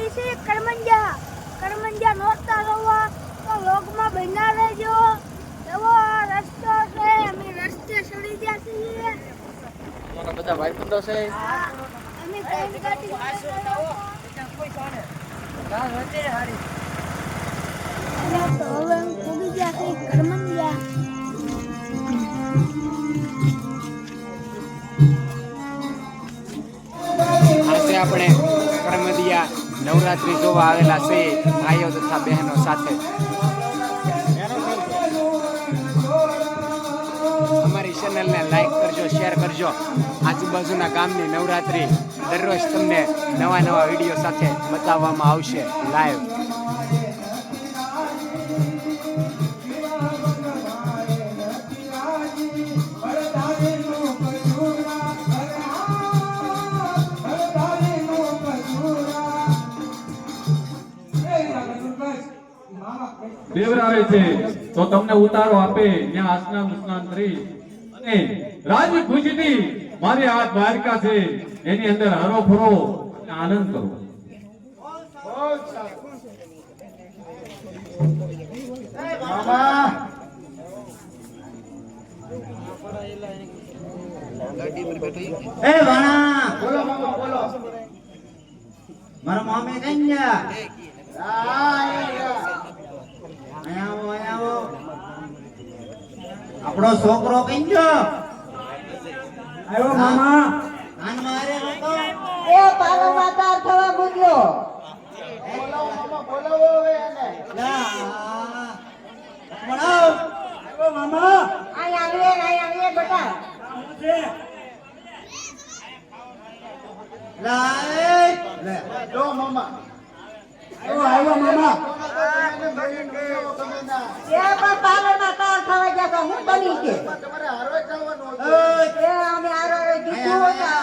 છે કરમંજા. કરમંજા નોરતા રહો તો લોગમાં બના રહેજો. એવો રસ્તો છે. અમે રસ્તે ચડી ગયા છીએ. તમારા બધા ભાઈબંધો છે? અમે ટ્રેન ગાડી અને તો હવે અમે પૂગી ગયા છીએ. કરમંજા નવરાત્રી જોવા આવેલા છે ભાઈઓ તથા બહેનો સાથે. અમારી ચેનલને લાઈક કરજો શેર કરજો. આજુબાજુના ગામની નવરાત્રી દરરોજ તમને નવા નવા વીડિયો સાથે બતાવવામાં આવશે લાઈવ તો તમને ઉતારો આપે ત્યાં આસના સ્નાન કરી. અને રાજી ખુશીથી મારી આ દ્વારકા છે એની અંદર હરો ફરો અને આનંદ કરો. એ વાણા બોલો મામા બોલો. મારા મામી કઈ ગયા અહીંયા આવો અહીંયા આવો આપણો છોકરો કઈ ગયો? આવ્યો મામા. કાન મારે હતો. એ પાલો માતા થવા મૂક્યો બોલાવો હવે એને. બોલાવો મામા. અહીં આવીએ ને આવીએ બેટા. લાય. લે જો મામા. આવ્યો આવ્યો મામા. એ પણ પાલો માતા થવા ગયા તો હું બની કે? એ અમે આરો કીધું હતા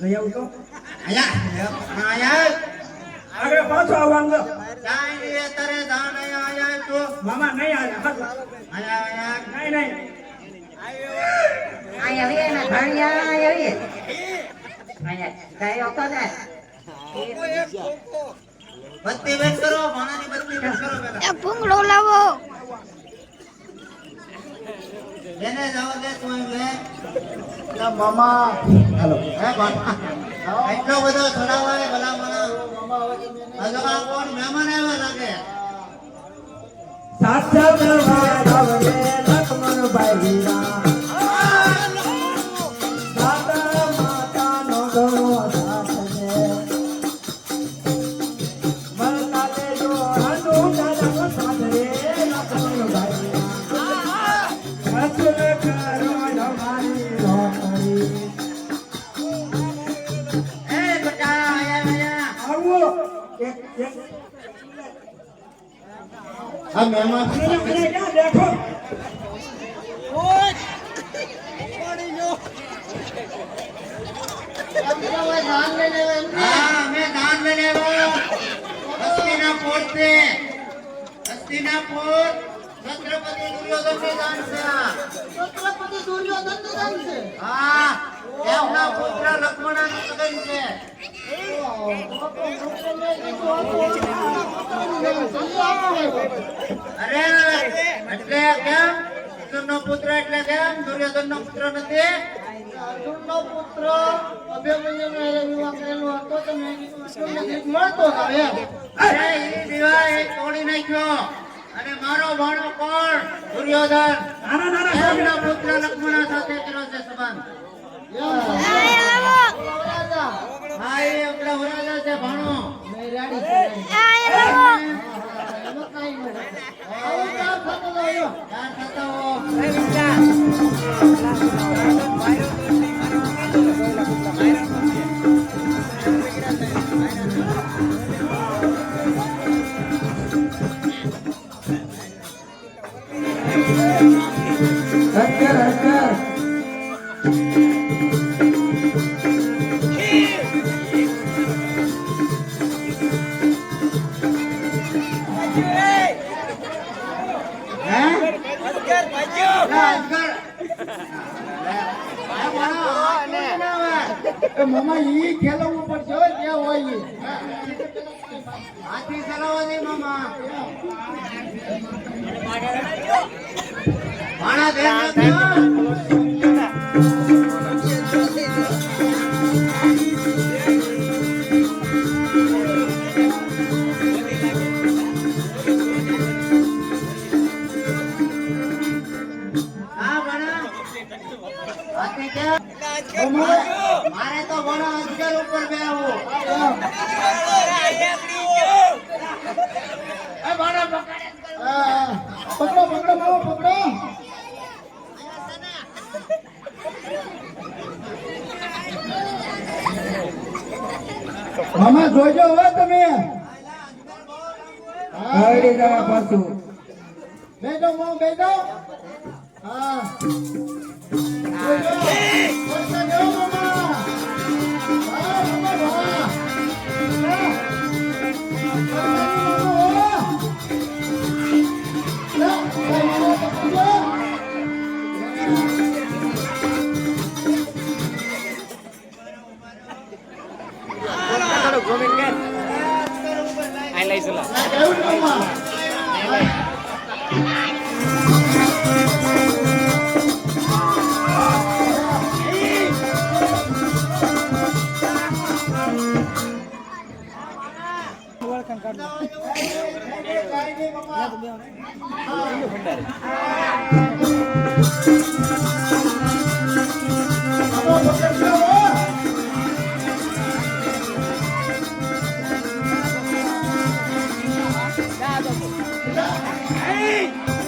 આયા આયા આગળ પાછો આવવાનું ચાઈ તરે દાન આયા આયા તો મામા નહીં આવ્યા આયા આયા નહીં નહીં અહીં આવીએ ને ભણ્યા અહીં આવીએ અહીંયા તો ને બત્તી બેસ કરો ભાણાની બત્તી બેસ કરો પેલા એ ભૂંગળો લાવો એને જવા દે તું લે. મામા હાલો. હે એટલો બધો છોડાવાય ભલા મને હજુ આ કોણ મહેમાન આવ્યા લાગે? સાચા દરબાર આવે લક્ષ્મણ ભાઈ આ મહેમાન દેખો હા અમે દાન છત્રપતિ દુર્યોધનની દાન છે આ. છત્રપતિ દુર્યોધનનું દાન છે? હા એમના પુત્ર લક્ષ્મણનું લગ્ન છે. અરે એટલે કેમ? અર્જુનનો પુત્ર એટલે કેમ? દુર્યોધનનો પુત્ર નથી? અર્જુનનો પુત્ર અભિમન્યુનો હારે વિવાહ કરેલો હતો તો મેં કીધું અર્જુનને કંઈક મળતો એમ. અરે એ તોડી નાખ્યો. અને મારો ભાણો કોણ? દુર્યોધન. એમના પુત્ર લક્ષ્મણ સાથે કર્યો છે સંબંધ હા એ આપણા વરાજા છે ભાણો. મામા ઈ મામા ભાણા હાથી ક્યાં મારે તો ભાણા અજગર ઉપર બેહવું હા. પકડો પકડો મામા પકડો મામા જોજો હો તમે. આવડી ગયા પાછું. બેજો મો બેજો. હા. જોજો. વરસાદ આવ્યો, મામા. Hey!